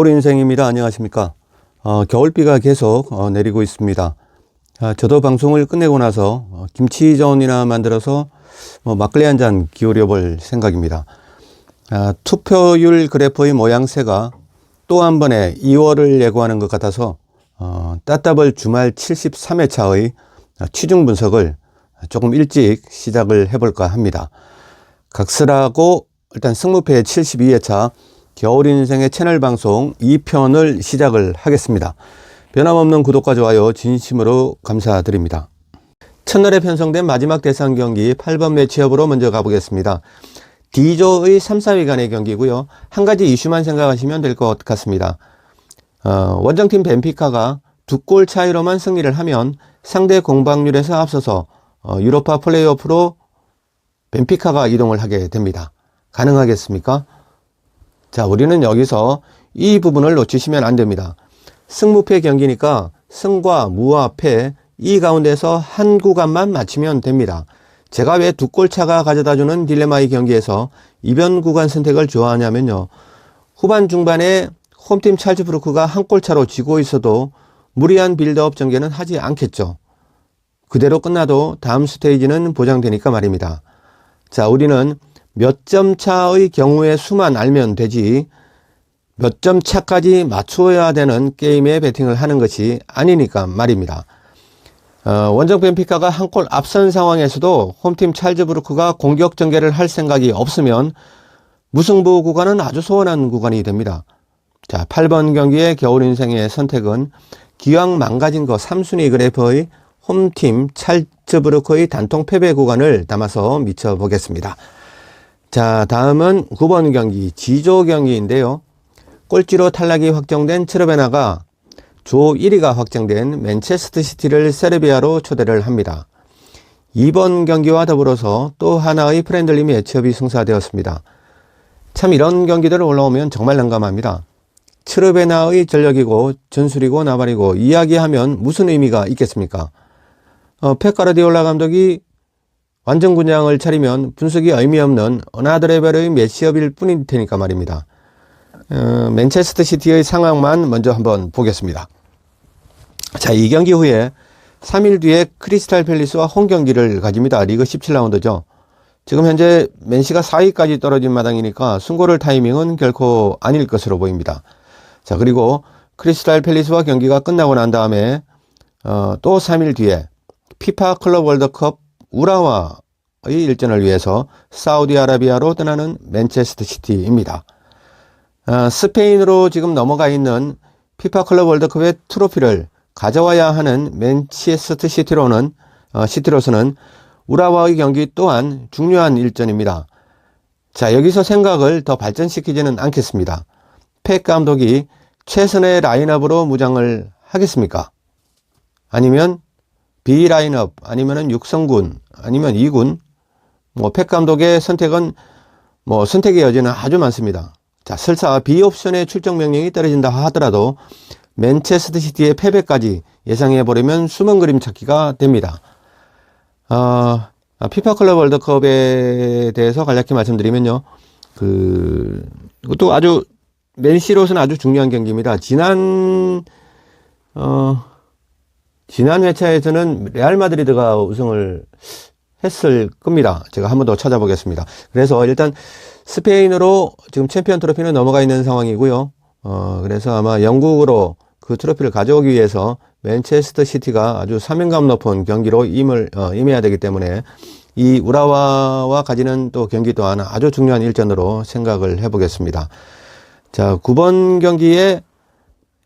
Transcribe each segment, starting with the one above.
겨울 인생입니다. 안녕하십니까. 어, 겨울비가 계속 어, 내리고 있습니다. 아, 저도 방송을 끝내고 나서 어, 김치전이나 만들어서 뭐 막걸리 한 잔 기울여 볼 생각입니다. 아, 투표율 그래프의 모양새가 또 한 번에 2월을 예고하는 것 같아서 어, 따따블 주말 73회차의 취중 분석을 조금 일찍 시작을 해볼까 합니다. 각설하고 일단 승무패 72회차 겨울 인생의 채널 방송 2편을 시작을 하겠습니다. 변함없는 구독과 좋아요 진심으로 감사드립니다. 첫날에 편성된 마지막 대상 경기 8번 매치업으로 먼저 가보겠습니다. D조의 3, 4위 간의 경기고요. 한 가지 이슈만 생각하시면 될 것 같습니다. 어, 원정팀 벤피카가 두 골 차이로만 승리를 하면 상대 공방률에서 앞서서 어, 유로파 플레이오프로 벤피카가 이동을 하게 됩니다. 가능하겠습니까? 자, 우리는 여기서 이 부분을 놓치시면 안 됩니다. 승무패 경기니까 승과 무와 패, 이 가운데서 한 구간만 맞추면 됩니다. 제가 왜 두 골 차가 가져다 주는 딜레마의 경기에서 이변 구간 선택을 좋아하냐면요. 후반 중반에 홈팀 찰즈 브루크가 한 골 차로 지고 있어도 무리한 빌드업 전개는 하지 않겠죠. 그대로 끝나도 다음 스테이지는 보장되니까 말입니다. 자, 우리는 몇 점 차의 경우의 수만 알면 되지 몇 점 차까지 맞춰야 되는 게임에 배팅을 하는 것이 아니니까 말입니다. 어, 원정 벤피카가 한 골 앞선 상황에서도 홈팀 찰즈부르크가 공격 전개를 할 생각이 없으면 무승부 구간은 아주 소원한 구간이 됩니다. 자, 8번 경기의 겨울 인생의 선택은 기왕 망가진 거 3순위 그래프의 홈팀 찰츠부르크의 단통 패배 구간을 담아서 미쳐보겠습니다. 자, 다음은 9번 경기 지조 경기인데요. 꼴찌로 탈락이 확정된 트르베나가 조 1위가 확정된 맨체스터 시티를 세르비아로 초대를 합니다. 이번 경기와 더불어서 또 하나의 프렌들리 매치업이 승사되었습니다. 참 이런 경기들 올라오면 정말 난감합니다. 트르베나의 전력이고 전술이고 나발이고 이야기하면 무슨 의미가 있겠습니까? 어, 페카르디올라 감독이 완전 군장을 차리면 분석이 의미 없는 어나드레벨의 매치업일 뿐일 테니까 말입니다. 어, 맨체스터 시티의 상황만 먼저 한번 보겠습니다. 자, 이 경기 후에 3일 뒤에 크리스탈 팰리스와 홈 경기를 가집니다. 리그 17라운드죠. 지금 현재 맨시가 4위까지 떨어진 마당이니까 승고를 타이밍은 결코 아닐 것으로 보입니다. 자, 그리고 크리스탈 팰리스와 경기가 끝나고 난 다음에 어, 또 3일 뒤에 피파 클럽 월드컵 우라와의 일전을 위해서 사우디아라비아로 떠나는 맨체스터 시티입니다. 어, 스페인으로 지금 넘어가 있는 피파 클럽 월드컵의 트로피를 가져와야 하는 맨체스터 시티로는 어, 시티로서는 우라와의 경기 또한 중요한 일전입니다. 자 여기서 생각을 더 발전시키지는 않겠습니다. 팩 감독이 최선의 라인업으로 무장을 하겠습니까? 아니면 B 라인업 아니면은 육성군 아니면 2군 뭐 팩 감독의 선택은 뭐 선택의 여지는 아주 많습니다. 자, 설사 B 옵션의 출정 명령이 떨어진다 하더라도 맨체스터 시티의 패배까지 예상해 보려면 숨은 그림 찾기가 됩니다. 어, 피파 클럽 월드컵에 대해서 간략히 말씀드리면요. 그, 이것도 아주 맨시로서는 아주 중요한 경기입니다. 지난, 어, 지난 회차에서는 레알 마드리드가 우승을 했을 겁니다. 제가 한 번 더 찾아보겠습니다. 그래서 일단 스페인으로 지금 챔피언 트로피는 넘어가 있는 상황이고요. 어, 그래서 아마 영국으로 그 트로피를 가져오기 위해서 맨체스터 시티가 아주 사명감 높은 경기로 임을, 어, 임해야 되기 때문에 이 우라와와 가지는 또 경기 또한 아주 중요한 일전으로 생각을 해보겠습니다. 자, 9번 경기의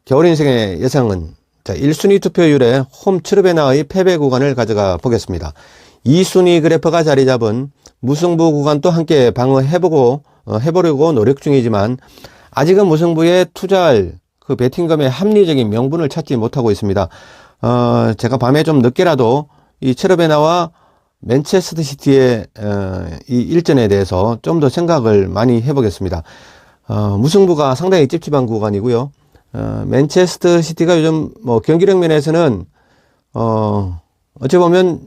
겨울 인생의 예상은 자, 1순위 투표율에 홈 트르베나의 패배 구간을 가져가 보겠습니다. 2순위 그래프가 자리 잡은 무승부 구간도 함께 방어해보고, 어, 해보려고 노력 중이지만, 아직은 무승부에 투자할 그 베팅금의 합리적인 명분을 찾지 못하고 있습니다. 어, 제가 밤에 좀 늦게라도 이 트르베나와 맨체스터 시티의, 어, 이 일전에 대해서 좀 더 생각을 많이 해보겠습니다. 어, 무승부가 상당히 찝찝한 구간이고요. 어, 맨체스터 시티가 요즘 뭐 경기력 면에서는 어, 어찌 보면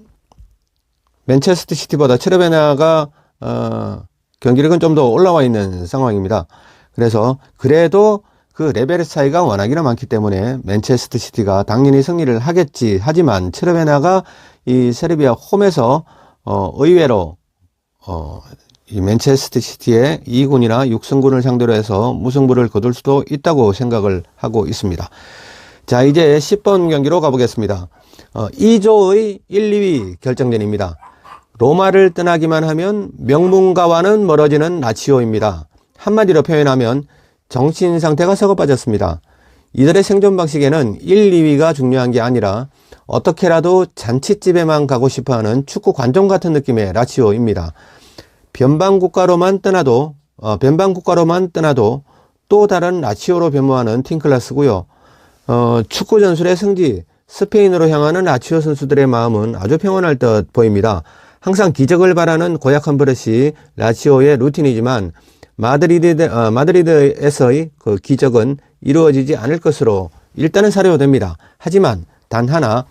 맨체스터 시티보다 체르베나가 어, 경기력은 좀 더 올라와 있는 상황입니다. 그래서 그래도 그 레벨 차이가 워낙이나 많기 때문에 맨체스터 시티가 당연히 승리를 하겠지. 하지만 체르베나가 이 세르비아 홈에서 어 의외로 어 이 맨체스터 시티의 2군이나 6승군을 상대로 해서 무승부를 거둘 수도 있다고 생각을 하고 있습니다. 자, 이제 10번 경기로 가보겠습니다. 어, 2조의 1, 2위 결정전입니다. 로마를 떠나기만 하면 명문가와는 멀어지는 라치오입니다. 한마디로 표현하면 정신 상태가 썩어 빠졌습니다. 이들의 생존 방식에는 1, 2위가 중요한 게 아니라 어떻게라도 잔치집에만 가고 싶어 하는 축구 관종 같은 느낌의 라치오입니다. 변방 국가로만 떠나도, 어, 변방 국가로만 떠나도 또 다른 라치오로 변모하는 팀클라스고요. 어, 축구 전술의 성지, 스페인으로 향하는 라치오 선수들의 마음은 아주 평온할 듯 보입니다. 항상 기적을 바라는 고약한 버릇이 라치오의 루틴이지만 마드리드, 어, 마드리드에서의 그 기적은 이루어지지 않을 것으로 일단은 사료됩니다. 하지만 단 하나,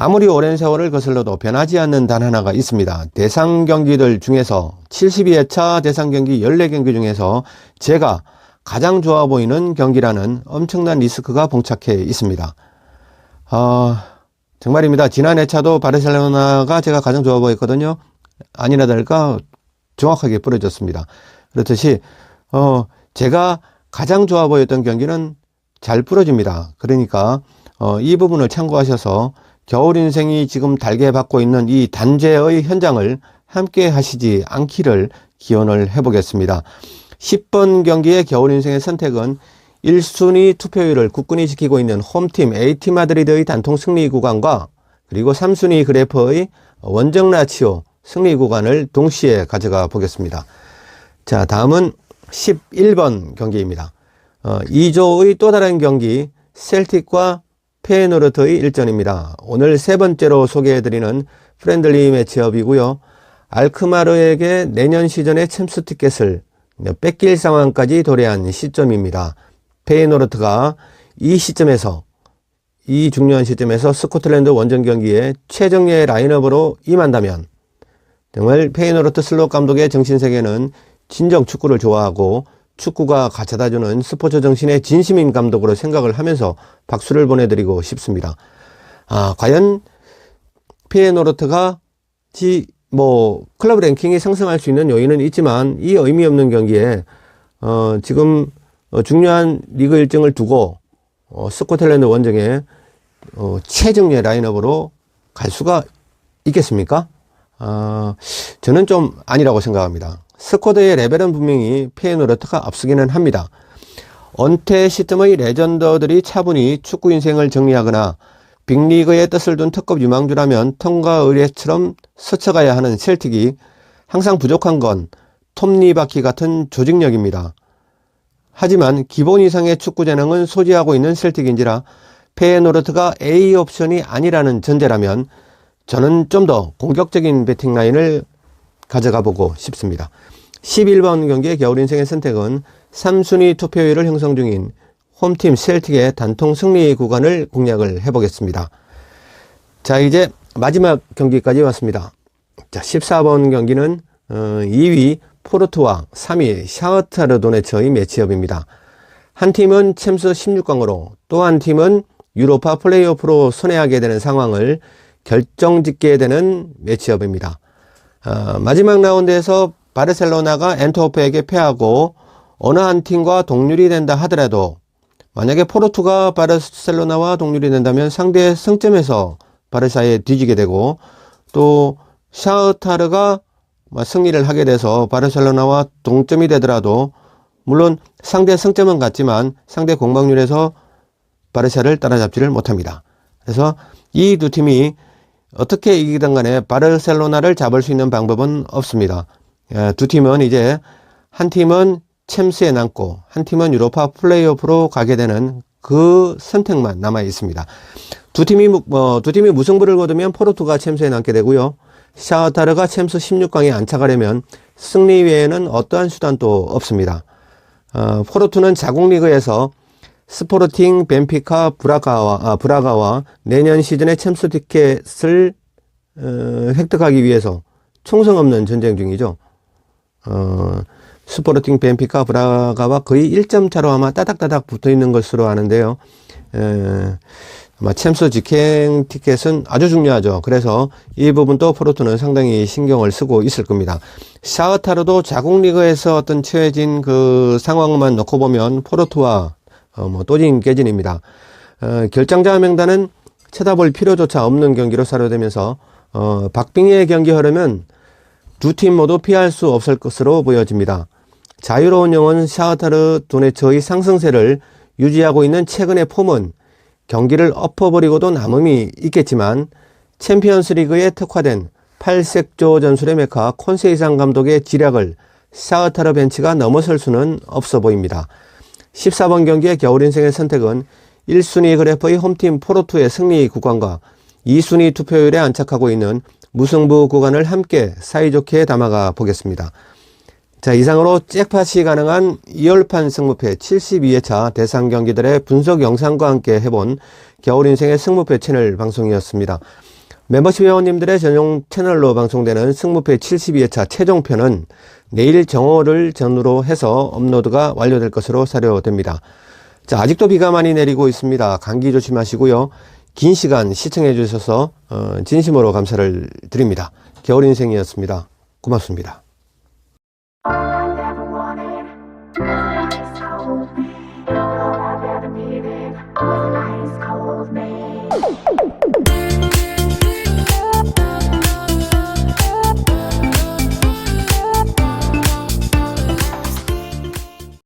아무리 오랜 세월을 거슬러도 변하지 않는 단 하나가 있습니다. 대상 경기들 중에서 72회차 대상 경기 14경기 중에서 제가 가장 좋아 보이는 경기라는 엄청난 리스크가 봉착해 있습니다. 어, 정말입니다. 지난 회차도 바르셀로나가 제가 가장 좋아 보였거든요. 아니나 다를까 정확하게 부러졌습니다. 그렇듯이 어, 제가 가장 좋아 보였던 경기는 잘 부러집니다. 그러니까 어, 이 부분을 참고하셔서 겨울 인생이 지금 달게 받고 있는 이 단죄의 현장을 함께 하시지 않기를 기원을 해보겠습니다. 10번 경기의 겨울 인생의 선택은 1순위 투표율을 굳건히 지키고 있는 홈팀 AT 마드리드의 단통 승리 구간과 그리고 3순위 그래퍼의 원정 라치오 승리 구간을 동시에 가져가 보겠습니다. 자, 다음은 11번 경기입니다. 어, 2조의 또 다른 경기 셀틱과 페노르트의 일전입니다. 오늘 세 번째로 소개해드리는 프렌들리 매치업이고요. 알크마르에게 내년 시즌의 챔스 티켓을 뺏길 상황까지 도래한 시점입니다. 페이노르트가 이 시점에서 이 중요한 시점에서 스코틀랜드 원정 경기에 최정예 라인업으로 임한다면 정말 페이노르트 슬롯 감독의 정신세계는 진정 축구를 좋아하고 축구가 가져다주는 스포츠 정신의 진심인 감독으로 생각을 하면서 박수를 보내드리고 싶습니다. 아, 과연 페이노르트가 지, 뭐, 클럽 랭킹이 상승할 수 있는 요인은 있지만 이 의미 없는 경기에, 어, 지금 어, 중요한 리그 일정을 두고 어, 스코틀랜드 원정에 어, 최정예 라인업으로 갈 수가 있겠습니까? 어, 저는 좀 아니라고 생각합니다. 스쿼드의 레벨은 분명히 페이노르트가 앞서기는 합니다. 은퇴 시점의 레전더들이 차분히 축구 인생을 정리하거나 빅리그의 뜻을 둔 특급 유망주라면 톰과 의뢰처럼 스쳐가야 하는 셀틱이 항상 부족한 건 톱니바퀴 같은 조직력입니다. 하지만 기본 이상의 축구 재능은 소지하고 있는 셀틱인지라 페노르트가 A 옵션이 아니라는 전제라면 저는 좀 더 공격적인 배팅 라인을 가져가 보고 싶습니다. 11번 경기의 겨울 인생의 선택은 3순위 투표율을 형성 중인 홈팀 셀틱의 단통 승리 구간을 공략을 해보겠습니다. 자, 이제 마지막 경기까지 왔습니다. 자, 14번 경기는 2위 어, 포르투와 3위 샤흐타르 도네츠의 매치업입니다. 한 팀은 챔스 16강으로 또 한 팀은 유로파 플레이오프로 손해하게 되는 상황을 결정짓게 되는 매치업입니다. 어, 마지막 라운드에서 바르셀로나가 엔토호프에게 패하고 어느 한 팀과 동률이 된다 하더라도 만약에 포르투가 바르셀로나와 동률이 된다면 상대의 승점에서 바르사에 뒤지게 되고 또 샤흐타르가 뭐 승리를 하게 돼서 바르셀로나와 동점이 되더라도 물론 상대 승점은 같지만 상대 공방률에서 바르샤를 따라잡지를 못합니다. 그래서 이 두 팀이 어떻게 이기든 간에 바르셀로나를 잡을 수 있는 방법은 없습니다. 예, 두 팀은 이제 한 팀은 챔스에 남고 한 팀은 유로파 플레이오프로 가게 되는 그 선택만 남아 있습니다. 두 팀이 어, 두 팀이 무승부를 거두면 포르투가 챔스에 남게 되고요. 샤타르가 챔스 16강에 안착하려면 승리 외에는 어떠한 수단도 없습니다. 어, 포르투는 자국 리그에서 스포르팅, 벤피카, 브라가와, 아, 브라가와 내년 시즌의 챔스 티켓을 어, 획득하기 위해서 총성 없는 전쟁 중이죠. 어, 스포르팅 벤피카 브라가와 거의 1점 차로 아마 따닥따닥 붙어 있는 것으로 아는데요. 에, 아마 챔스 직행 티켓은 아주 중요하죠. 그래서 이 부분도 포르투는 상당히 신경을 쓰고 있을 겁니다. 샤흐타르도 자국 리그에서 어떤 처해진 그 상황만 놓고 보면 포르투와 어, 뭐 또진 깨진입니다. 어, 결정자 명단은 쳐다볼 필요조차 없는 경기로 사료되면서 어, 박빙의 경기 흐르면 두팀 모두 피할 수 없을 것으로 보여집니다. 자유로운 영혼 샤흐타르 도네츠의 상승세를 유지하고 있는 최근의 폼은 경기를 엎어버리고도 남음이 있겠지만 챔피언스 리그에 특화된 팔색조 전술의 메카 콘세이상 감독의 지략을 샤흐타르 벤치가 넘어설 수는 없어 보입니다. 14번 경기의 겨울 인생의 선택은 1순위 그래프의 홈팀 포르투의 승리 구간과 2순위 투표율에 안착하고 있는 무승부 구간을 함께 사이좋게 담아가 보겠습니다. 자, 이상으로 잭팟이 가능한 2열판 승무패 72회차 대상 경기들의 분석 영상과 함께 해본 겨울 인생의 승무패 채널 방송이었습니다. 멤버십 회원님들의 전용 채널로 방송되는 승무패 72회차 최종편은 내일 정오를 전후로 해서 업로드가 완료될 것으로 사료됩니다. 자, 아직도 비가 많이 내리고 있습니다. 감기 조심하시고요. 긴 시간 시청해 주셔서 어, 진심으로 감사를 드립니다. 겨울 인생이었습니다. 고맙습니다.